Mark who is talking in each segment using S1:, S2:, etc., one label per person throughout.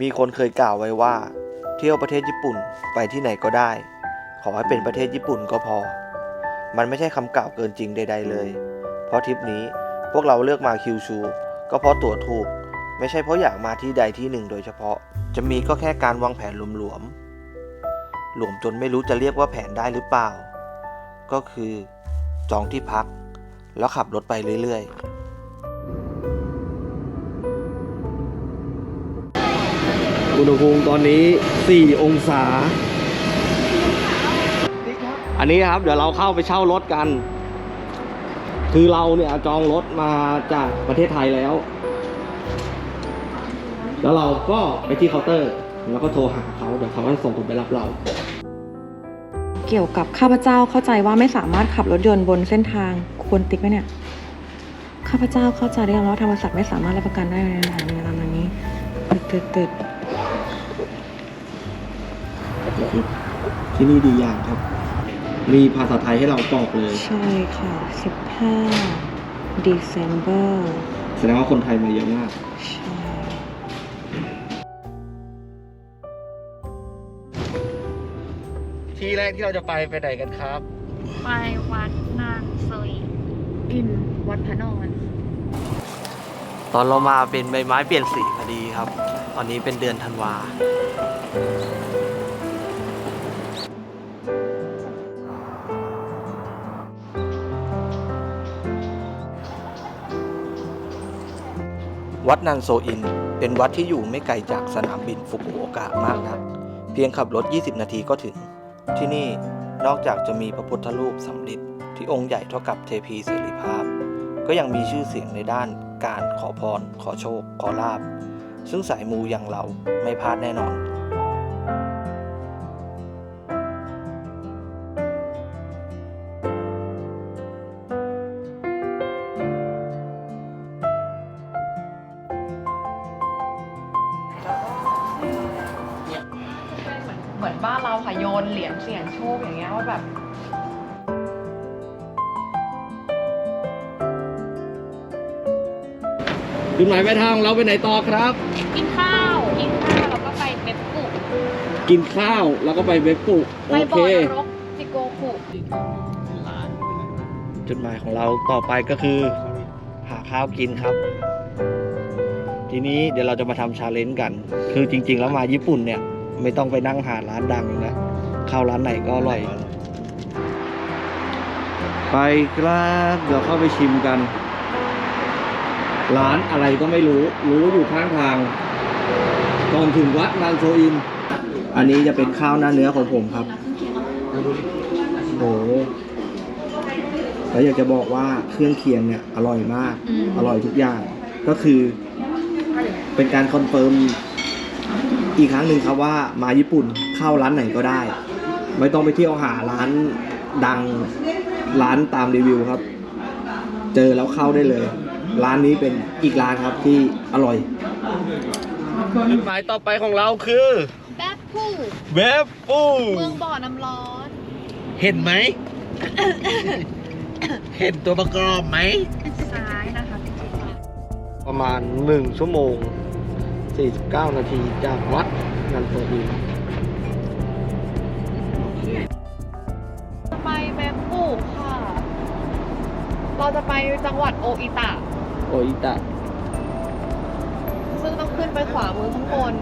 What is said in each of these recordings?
S1: มีคนเคยกล่าวไว้ว่า เที่ยวประเทศญี่ปุ่นไปที่ไหนก็ได้ ขอให้เป็นประเทศญี่ปุ่นก็พอ มันไม่ใช่คำกล่าวเกินจริงใด ๆ เลย เพราะทริปนี้พวกเราเลือกมาคิวชู ก็เพราะตั๋วถูก ไม่ใช่เพราะอยากมาที่ใดที่หนึ่ง โดยเฉพาะ จะมีก็แค่การวางแผนหลวมๆหลวมจนไม่รู้จะเรียกว่าแผนได้หรือเปล่า ก็คือ จองที่พัก แล้วขับรถไปเรื่อย ๆ อุณหภูมิตอนนี้ 4 องศา อันนี้ครับ เดี๋ยวเราเข้าไปเช่ารถกัน คือเราเนี่ยจองรถมาจากประเทศไทยแล้ว แล้วเราก็ไปที่เคาน์เตอร์ แล้วก็โทรหาเขาเดี๋ยวเขาจะส่งคนไปรับเรา
S2: เกี่ยวกับข้าพเจ้าเข้าใจว่าไม่สามารถขับรถยนต์บนเส้นทางควรติ๊กไหมเนี่ยข้าพเจ้าเข้าใจได้ยังว่าธรรมศาสตร์ไม่สามารถรับประกันได้ในสถานการณ์แบบนี้ตึดตึดตึด
S1: ที่นี่ดีอย่างครับ มีภาษาไทยให้เราตอบเลย
S2: ใช่ค่ะ 15 December
S1: แสดงว่าคนไทยมาเยอะมาก
S2: ใช่
S1: ที่แรกที่เราจะไปไปไหนกันครับ
S3: ไปวัดนางเซยอินวัดพระนอน
S1: ตอนเรามาเป็นใบไม้เปลี่ยนสีพอดีครับ ตอนนี้เป็นเดือนธันวา วัดนันโซอิน เป็นวัดที่อยู่ไม่ไกลจากสนามบินฟุกุโอกะมากนักเพียงขับรถ 20 นาทีก็ถึง ที่นี่นอกจากจะมีพระพุทธรูปสำริดที่องค์ใหญ่เท่ากับเทพีเสรีภาพ ก็ยังมีชื่อเสียงในด้านการขอพร ขอโชค ขอลาบ ซึ่งสายมูอย่างเราไม่พลาดแน่นอน
S2: มือนบ้านเราค่ะโยนเหรียญเสี่ยงโชคอย่างเงี้ยว่าแบบ
S1: จุดหมายปลายทางของเราไปไหนต่อครับ
S3: กินข้าวกินข้าวแล้วก็ไปเบ็บกุ
S1: กินข้าวแล้วก็ไปเว็บปุ
S3: ไป
S1: โอ
S3: บ่
S1: เค
S3: อนรกจิโกคุ
S1: จุดหมายของเราต่อไปก็คือ หาข้าวกินครับ ทีนี้เดี๋ยวเราจะมาทำชาเลนจ์กัน คือจริง ๆ แล้วมาญี่ปุ่นเนี่ย ไม่ต้องไปนั่งหาร้านดังนะเข้าร้านไหนก็อร่อย ไปครับเดี๋ยวเข้าไปชิมกัน ร้านอะไรก็ไม่รู้ รู้อยู่ข้างทางก่อนถึงวัดนานโซอิน อันนี้จะเป็นข้าวหน้าเนื้อของผมครับโอ้โหแล้วอยากจะบอกว่าเครื่องเคียงเนี่ยอร่อยมาก อร่อยทุกอย่าง ก็คือ เป็นการคอนเฟิร์ม อีกครั้งหนึ่งครับว่ามาญี่ปุ่นเข้าร้านไหนก็ได้ ไม่ต้องไปเที่ยวหาร้านดังร้านตามรีวิวครับ เจอแล้วเข้าได้เลย ร้านนี้เป็นอีกร้านครับที่อร่อยจุดหมายต่อไปของเราคือ
S3: แป๊บพู
S1: เว็บปู
S3: เมืองบ่อน้ำร้อน
S4: เห็นไหม เห็นตัวประกอบไหม
S3: ซ้ายนะคะพี่จิ๊บ
S1: ประมาณ1ชั่วโมง 49 นาทีจากวัดนันโตอี
S2: ไปเว็บกุค่ะ เราจะไปจังหวัดโออิตะ
S1: โออิตะ
S2: ซึ่งต้องขึ้นไปขวามือข้างบน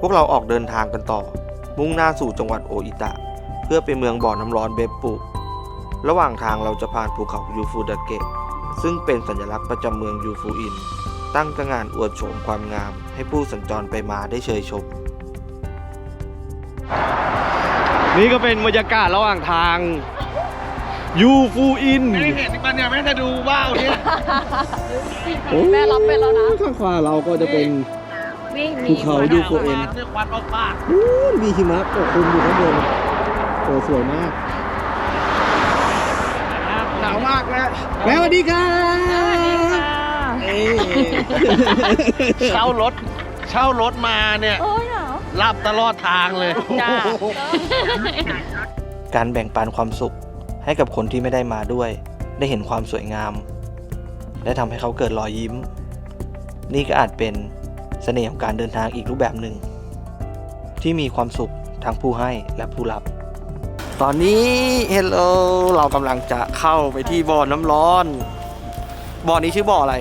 S1: พวกเราออกเดินทางกันต่อ มุ่งหน้าสู่จังหวัดโออิตะ เพื่อไปเมืองบ่อน้ำร้อนเบปปุ ระหว่างทางเราจะผ่านภูเขายูฟูดาเกะ ซึ่งเป็นสัญลักษณ์ประจำเมืองยูฟูอิน ตั้งกระงานอวดโฉมความงาม ให้ผู้สัญจรไปมาได้เชยชม นี่ก็เป็นบรรยากาศระหว่างทางยูฟูอิน
S4: ไม่ได้เห็นมันเนี่ยแม่จะดูว้าวเนี่ย
S2: แม่รับไปแล้วนะ
S1: ข้างขวาเราก็จะเป็น
S3: วิ่ง
S1: ภูเขายูฟูอิน
S4: ด้วยควันออกปาก
S1: นู้นมีหิมะปกคลุมอยู่ข้างบนโอ้สวยมาก
S4: หนาวมากแล้ว
S1: แม่สวัสดีค่ะ
S4: เอ้ยเช่ารถเช่ารถมาเนี่ย
S3: โอ้ยเหรอ
S4: หลับตลอดทางเลย
S3: จ้า
S1: การแบ่งปันความสุขให้กับคนที่ไม่ได้มาด้วย ได้เห็นความสวยงาม และทำให้เขาเกิดรอยยิ้ม นี่ก็อาจเป็นเสน่ห์ของการเดินทางอีกรูปแบบหนึ่ง ที่มีความสุขทั้งผู้ให้และผู้รับ ตอนนี้เฮลโลเรากำลังจะเข้าไปที่บ่อน้ำร้อน บ่อนี้ชื่อบ่ออะไร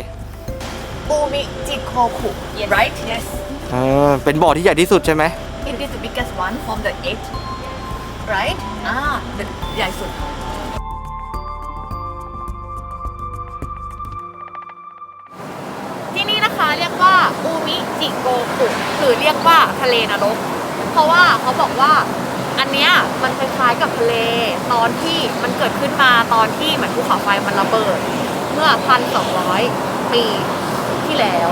S3: อูมิจิโคคุ right yes
S1: อ่าเป็นบ่อที่ใหญ่ที่สุดใช่ไหม
S3: it is the biggest one from the eight right อ่า the ใหญ่สุด ที่นี่นะคะเรียกว่าอูมิจิโกคุหรือเรียกว่าทะเลนรก เพราะว่าเขาบอกว่า อันเนี้ยมันคล้ายๆกับทะเลตอนที่มันเกิดขึ้นมาตอนที่เหมือนภูเขาไฟมันระเบิด เมื่อพันสองร้อยปีที่แล้ว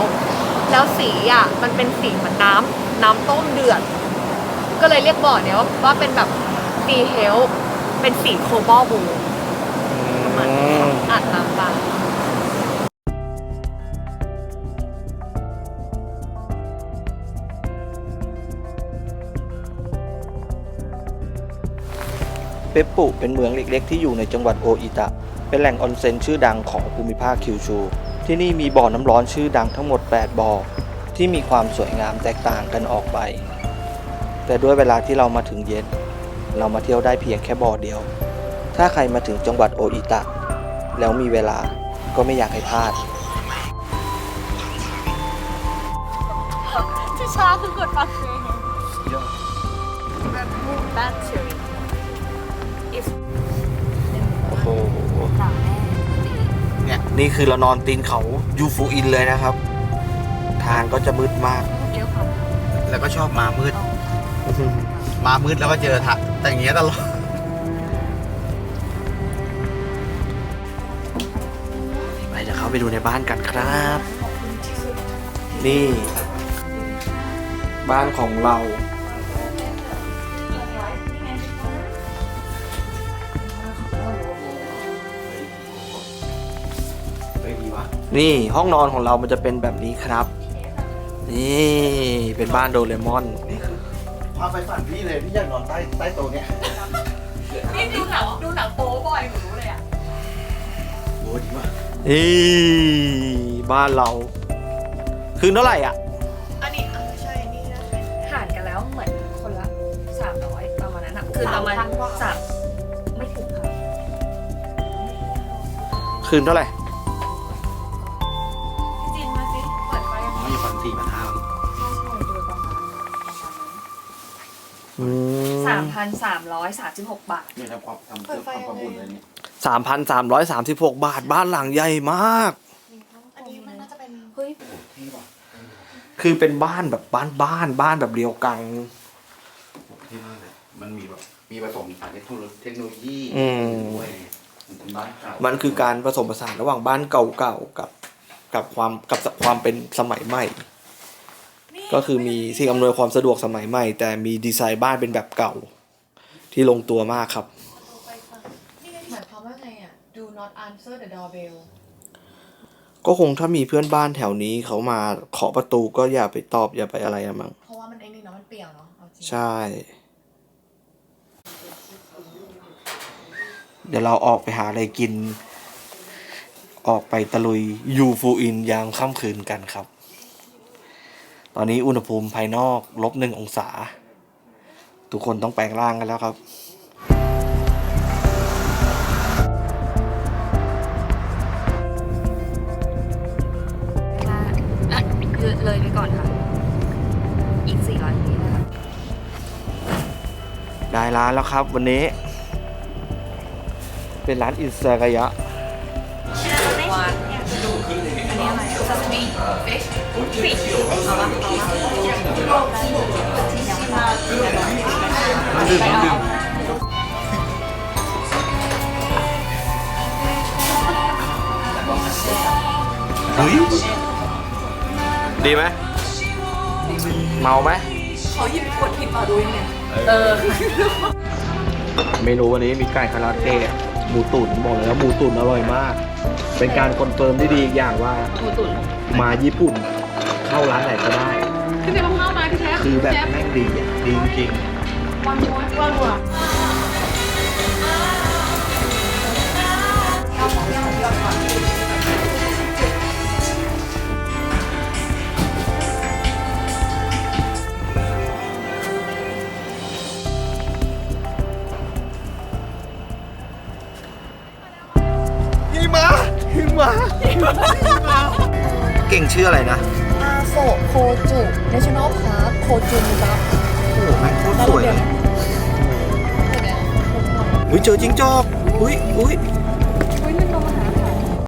S3: แล้วสีอะมันเป็นสีเหมือนน้ำน้ำต้มเดือด ก็เลยเรียกบ่อเนี้ยว่าว่าเป็นแบบซีเฮลเป็นสีโคบอลบูประมาณนี้ค่ะอ่านตามตา
S1: เปปปุเป็นเมืองเล็กๆ ที่อยู่ในจังหวัดโออิตะ เป็นแหล่งออนเซ็นชื่อดังของภูมิภาคคิวชู ที่นี่มีบ่อน้ำร้อนชื่อดังทั้งหมด 8 บ่อ ที่มีความสวยงามแตกต่างกันออกไป แต่ด้วยเวลาที่เรามาถึงเย็น เรามาเที่ยวได้เพียงแค่บ่อเดียว ถ้าใครมาถึงจังหวัดโออิตะ แล้วมีเวลาก็ไม่อยากให้พลาด
S3: ที่ช้าคือกดฟังเพลงแบ สามแม่
S1: เนี่ยนี่คือเรานอนตีนเขายูฟูอินเลยนะครับ ทางก็จะมืดมาก
S3: เดี๋ยวค่ะ
S4: แล้วก็ชอบมามืด มามืดแล้วก็เจอทะแต่อย่างเงี้ยตลอด
S1: ไปจะเข้าไปดูในบ้านกันครับ นี่ บ้านของเรา นี่ห้องนอนของเรามันจะเป็นแบบนี้ครับ นี่เป็นบ้านโดเรมอน
S4: พาไปฝันพี่เลยพี่อยากนอนใต้ใต้โต๊ะเนี้ย
S3: นี่ดูหนังดูหนังโป๊บ่อยหนูรู้เลยอะ
S4: โอ้ดีว่ะ
S1: นี่บ้านเราคืนเท่าไหร่อะ
S3: อันนี้อะไม่ใช่นี่นะหารกันแล้วเหมือนคนละสามร้อยประมาณนั้นอะคือประมาณสามไม่ถึงค่ะ
S1: คืนเท่าไหร่ อืม
S3: สามพันสามร้อยสามสิบหกบาท
S4: เนี่ยทำความทำเพื่อความความบุญเลยเนี่ย
S1: สามพันสามร้อยสามสิบหกบาทบ้านหลังใหญ่มาก
S3: อันนี้มันน่าจะเป็นเฮ้ย
S1: คือเป็นบ้านแบบบ้านบ้านบ้านแบบเรียวกัง
S4: ที่นั่นเลยมันมีแบบมีผสมสารเทคโนโลยีเทคโนโลยี
S1: อืม
S4: ด้วยมันเป็นบ้านเก่า
S1: มันคือการผสมผสานระหว่างบ้านเก่าๆกับ กับความกับความเป็นสมัยใหม่ ก็คือมีสิ่งอำนวยความสะดวกสมัยใหม่ แต่มีดีไซน์บ้านเป็นแบบเก่า ที่ลงตัวมากครับ
S3: หมายความว่าไงอะ Do not answer the doorbell
S1: ก็คงถ้ามีเพื่อนบ้านแถวนี้เขามาเคาะประตูก็อย่าไปตอบอย่าไปอะไรอะมั้ง
S3: เพราะว่ามันไอ้นี่เนาะมันเปลี่ยวเนาะเอาจริง
S1: ใช่ เดี๋ยวเราออกไปหาอะไรกิน ออกไปตะลุยยูฟูอินยามค่ำคืนกันครับ ตอนนี้อุณหภูมิภายนอกลบหนึ่งองศา ทุกคนต้องแปลงร่างกันแล้วครับ
S3: อะเลยไปก่อนค่ะ อีก 400ปีนะคะ
S1: ได้ร้านแล้วครับวันนี้ เป็นร้านอินซากายะ
S3: ซาซิมิฟิชฟิชเอาละเอาละ
S4: น้ำดื่มน้ำดื่ม
S1: เฮ้ยดีไหมเมาไหม
S3: เขาหยิบขวดผิดมาดูยังไงเออ
S1: เมนูวันนี้มีไก่คาราเกะ หมูตุ๋นบอกเลยว่าหมูตุ๋นอร่อยมาก เป็นการคอนเฟิร์มที่ดีอีกอย่างว่า
S3: หมูตุ๋น
S1: มาญี่ปุ่น เข้าร้านไหนก็ได้
S3: พี่เจ๊เข้ามาพี่เชฟ
S1: คือแบบแม่งดีอะดีจริง
S3: วันหัววันหัว
S1: มะเก่งชื่ออะไรนะ
S3: อาโซโคจู National Park โคจูมิบับ
S1: โอ้โหแม่งโคตรสวยเลยอุ้ยเจอจิ้งจอกอุ้ยอุ้ย